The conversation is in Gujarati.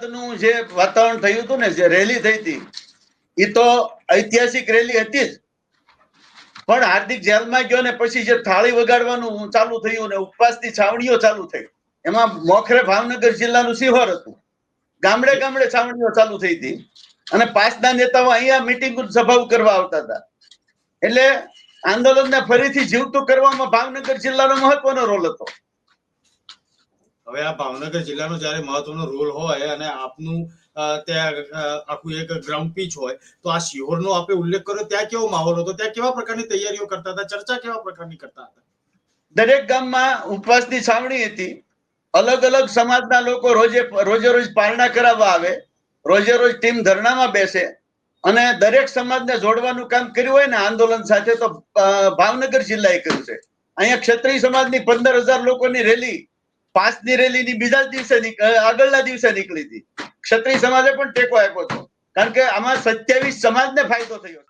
બાદનું જે વાતાવરણ થયું હતું ને, જે રેલી થઈ હતી એ તો ઐતિહાસિક રેલી હતી જ. પણ હાર્દિક જેલમાં ગયો ને, પછી જે થાળી વગાડવાનું ચાલુ થયું ને, ઉપવાસની છાવણીઓ ચાલુ થઈ. એમાં મોખરે ભાવનગર જિલ્લાનું સિહોર હતું. ગામડે ગામડે છાવણીઓ ચાલુ થઈ હતી. અને પાસના નેતાઓ અહીંયા મિટિંગ સભાઓ કરવા આવતા હતા. એટલે આંદોલનને ફરીથી જીવતું કરવામાં ભાવનગર જિલ્લાનો મહત્વનો રોલ હતો. હવે આ ભાવનગર જિલ્લાનો જ્યારે મહત્વનો રોલ હોય અને આપનું ત્યાં આખું એક ગ્રાઉન્ડ પીચ હોય, તો આ શિહોરનો આપણે ઉલ્લેખ કર્યો, ત્યાં કેવો માહોલ હતો? ત્યાં કેવા પ્રકારની તૈયારીઓ કરતા હતા? ચર્ચા કેવા પ્રકારની કરતા હતા? દરેક ગામમાં ઉપવાસની છાવણી હતી. અલગ અલગ સમાજના લોકો રોજે રોજે રોજ પારણા કરાવવા આવે રોજે રોજ ટીમ ધરણામાં બેસે અને દરેક સમાજને જોડવાનું કામ કર્યું હોય ને આંદોલન સાથે તો ભાવનગર જિલ્લાએ કર્યું છે. અહીંયા ક્ષત્રિય સમાજની પંદર હજાર લોકોની રેલી પાંચની રેલીની બીજા જ દિવસે આગળના દિવસે નીકળી હતી. ક્ષત્રિય સમાજે પણ ટેકો આપ્યો હતો. કારણ કે આમાં સત્યાવીસ સમાજને ફાયદો થયો